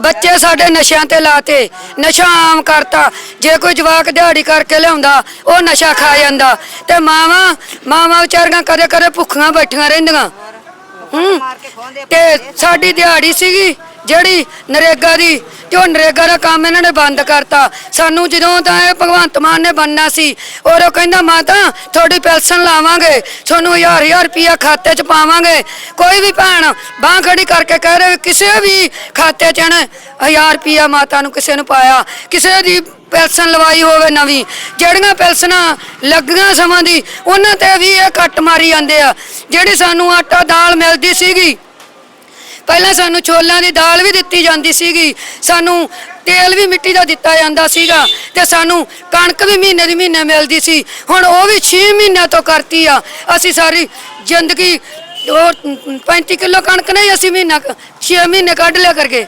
ਬੱਚੇ ਸਾਡੇ ਨਸ਼ਿਆਂ ਤੇ ਲਾਤੇ, ਨਸ਼ਾ ਆਮ ਕਰਤਾ। ਜੇ ਕੋਈ ਜਵਾਕ ਦਿਹਾੜੀ ਕਰਕੇ ਲਿਆਉਂਦਾ, ਉਹ ਨਸ਼ਾ ਖਾ ਜਾਂਦਾ। ਤੇ ਮਾਵਾਂ ਮਾਵਾਂ ਵਿਚਾਰੀਆਂ ਕਦੇ ਕਦੇ ਭੁੱਖੀਆਂ ਬੈਠੀਆਂ ਰਹਿੰਦੀਆਂ। ਹੂੰ, ਤੇ ਸਾਡੀ ਦਿਹਾੜੀ ਸੀਗੀ। ਜਿਹੜੀ ਨਰੇਗਾ ਦੀ, ਜੋ ਨਰੇਗਾ ਦਾ ਕੰਮ ਇਹਨਾਂ ਨੇ ਬੰਦ ਕਰਤਾ। ਸਾਨੂੰ ਜਦੋਂ ਤਾਂ ਇਹ ਭਗਵੰਤ ਮਾਨ ਨੇ ਬੰਨਣਾ ਸੀ ਔਰ ਉਹ ਕਹਿੰਦਾ, ਮਾਤਾ, ਤੁਹਾਡੀ ਪੈਨਸ਼ਨ ਲਾਵਾਂਗੇ, ਤੁਹਾਨੂੰ ਹਜ਼ਾਰ ਹਜ਼ਾਰ ਰੁਪਿਆ ਖਾਤੇ 'ਚ ਪਾਵਾਂਗੇ। ਕੋਈ ਵੀ ਭੈਣ ਬਾਂਹ ਖੜੀ ਕਰਕੇ ਕਹਿ ਰਹੇ, ਕਿਸੇ ਵੀ ਖਾਤੇ 'ਚ ਇਹਨੇ ਹਜ਼ਾਰ ਰੁਪਿਆ ਮਾਤਾ ਨੂੰ ਕਿਸੇ ਨੂੰ ਪਾਇਆ। ਕਿਸੇ ਦੀ ਪੈਨਸ਼ਨ ਲਵਾਈ ਹੋਵੇ ਨਵੀਂ। ਜਿਹੜੀਆਂ ਪੈਨਸ਼ਨਾਂ ਲੱਗੀਆਂ ਸਮਾਂ ਦੀ, ਉਹਨਾਂ ਤੇ ਵੀ ਇਹ ਕੱਟ ਮਾਰੀ ਜਾਂਦੇ ਆ। ਜਿਹੜੀ ਸਾਨੂੰ ਆਟਾ ਦਾਲ ਮਿਲਦੀ ਸੀਗੀ ਪਹਿਲਾਂ ਸਾਨੂੰ ਛੋਲਾਂ ਦੀ ਦਾਲ ਵੀ ਦਿੱਤੀ ਜਾਂਦੀ ਸੀਗੀ। ਸਾਨੂੰ ਤੇਲ ਵੀ ਮਿੱਟੀ ਦਾ ਦਿੱਤਾ ਜਾਂਦਾ ਸੀਗਾ ਤੇ ਸਾਨੂੰ ਕਣਕ ਵੀ ਮਹੀਨੇ ਦੀ ਮਹੀਨੇ ਮਿਲਦੀ ਸੀ। ਹੁਣ ਉਹ ਵੀ 6 ਮਹੀਨਿਆਂ ਤੋਂ ਕਰਤੀ ਆ। ਅਸੀਂ ਸਾਰੀ ਜ਼ਿੰਦਗੀ ਉਹ 35 ਕਿਲੋ ਕਣਕ ਨਹੀਂ ਅਸੀਂ ਮਹੀਨਾ 6 ਮਹੀਨੇ ਕੱਢ ਲਿਆ ਕਰਕੇ।